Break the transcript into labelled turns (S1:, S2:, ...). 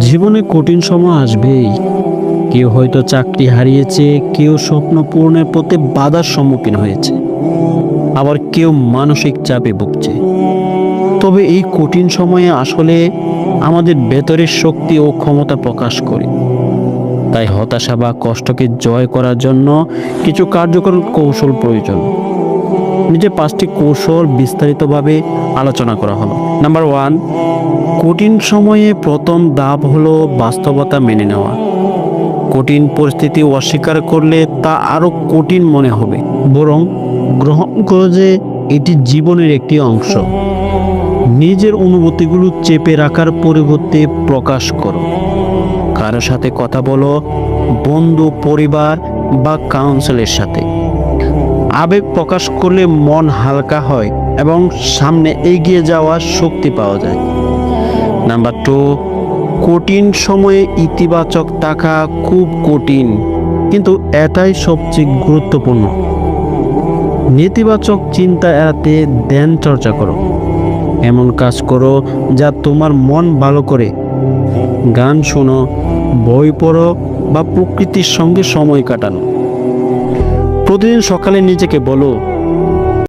S1: জীবনে কঠিন সময় আসবেই। কেউ হয়তো চাকরি হারিয়েছে, কেউ স্বপ্ন পূরণের পথে বাধার সম্মুখীন হয়েছে। আবার কেউ মানসিক চাপে ভুগছে। তবে এই কঠিন সময়ে আসলে আমাদের ভেতরের শক্তি ও ক্ষমতা প্রকাশ করে। তাই হতাশা বা কষ্টকে জয় করার জন্য কিছু কার্যকর কৌশল প্রয়োজন। নিচে পাঁচটি কৌশল বিস্তারিতভাবে আলোচনা করা হলো। নাম্বার ওয়ান কঠিন সময়ে প্রথম ধাপ হলো বাস্তবতা মেনে নেওয়া। কঠিন পরিস্থিতি অস্বীকার করলে তা আরও কঠিন মনে হবে। বরং গ্রহণ করো যে এটি জীবনের একটি অংশ। নিজের অনুভূতিগুলো চেপে রাখার পরিবর্তে প্রকাশ করো। কারোর সাথে কথা বলো, বন্ধু, পরিবার বা কাউন্সিলের সাথে। আবেগ প্রকাশ করলে মন হালকা হয় এবং সামনে এগিয়ে যাওয়ার শক্তি পাওয়া যায়। নাম্বার টু, কঠিন সময়ে ইতিবাচক থাকা খুব কঠিন, কিন্তু এটাই সবচেয়ে গুরুত্বপূর্ণ। নেতিবাচক চিন্তা এড়াতে ধ্যান চর্চা করো। এমন কাজ করো যা তোমার মন ভালো করে। গান শোনো, বই পড়ো বা প্রকৃতির সঙ্গে সময় কাটানো। প্রতিদিন সকালে নিজেকে বলো